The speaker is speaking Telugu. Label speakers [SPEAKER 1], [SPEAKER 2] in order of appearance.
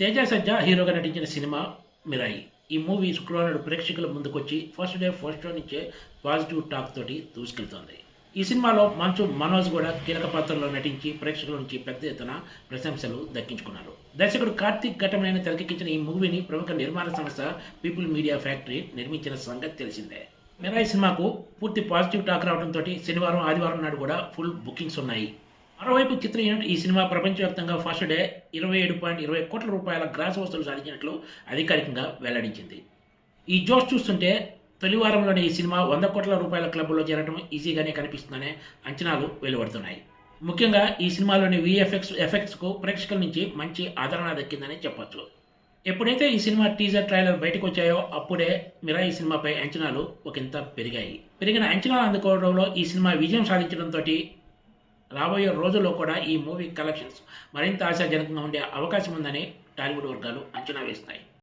[SPEAKER 1] తేజ సజ్జ హీరోగా నటించిన సినిమా మిరాయి. ఈ మూవీ శుక్రవారం ప్రేక్షకుల ముందుకొచ్చి ఫస్ట్ డే ఫస్ట్ షో నుంచే పాజిటివ్ టాక్ తోటి దూసుకెళ్తోంది. ఈ సినిమాలో మంచు మనోజ్ కూడా కీలక పాత్రలో నటించి ప్రేక్షకుల నుంచి పెద్ద ఎత్తున ప్రశంసలు దక్కించుకున్నారు. దర్శకుడు కార్తీక్ ఘటమైన తెరకెక్కించిన ఈ మూవీని ప్రముఖ నిర్మాణ సంస్థ పీపుల్ మీడియా ఫ్యాక్టరీ నిర్మించిన సంగతి తెలిసిందే. మిరాయి సినిమాకు పూర్తి పాజిటివ్ టాక్ రావడంతో శనివారం ఆదివారం నాడు కూడా ఫుల్ బుకింగ్స్ ఉన్నాయి. మరోవైపు చిత్ర యూనిట్ ఈ సినిమా ప్రపంచవ్యాప్తంగా ఫస్ట్ డే ఇరవై ఏడు పాయింట్ ఇరవై కోట్ల రూపాయల గ్రాస్ వసూలు సాధించినట్లు అధికారికంగా వెల్లడించింది. ఈ జోష్ చూస్తుంటే తొలి వారంలోనే ఈ సినిమా వంద కోట్ల రూపాయల క్లబ్లో చేరడం ఈజీగానే కనిపిస్తుందనే అంచనాలు వెలువడుతున్నాయి. ముఖ్యంగా ఈ సినిమాలోని విఎఫ్ఎక్స్ ఎఫెక్ట్స్కు ప్రేక్షకుల నుంచి మంచి ఆదరణ దక్కిందని చెప్పొచ్చు. ఎప్పుడైతే ఈ సినిమా టీజర్ ట్రైలర్ బయటకు వచ్చాయో అప్పుడే మిరాయి సినిమాపై అంచనాలు ఒకంత పెరిగాయి. పెరిగిన అంచనాలు అందుకోవడంలో ఈ సినిమా విజయం సాధించడంతో రాబోయే రోజుల్లో కూడా ఈ మూవీ కలెక్షన్స్ మరింత ఆశాజనకంగా ఉండే అవకాశం ఉందని టాలీవుడ్ వర్గాలు అంచనా వేస్తున్నాయి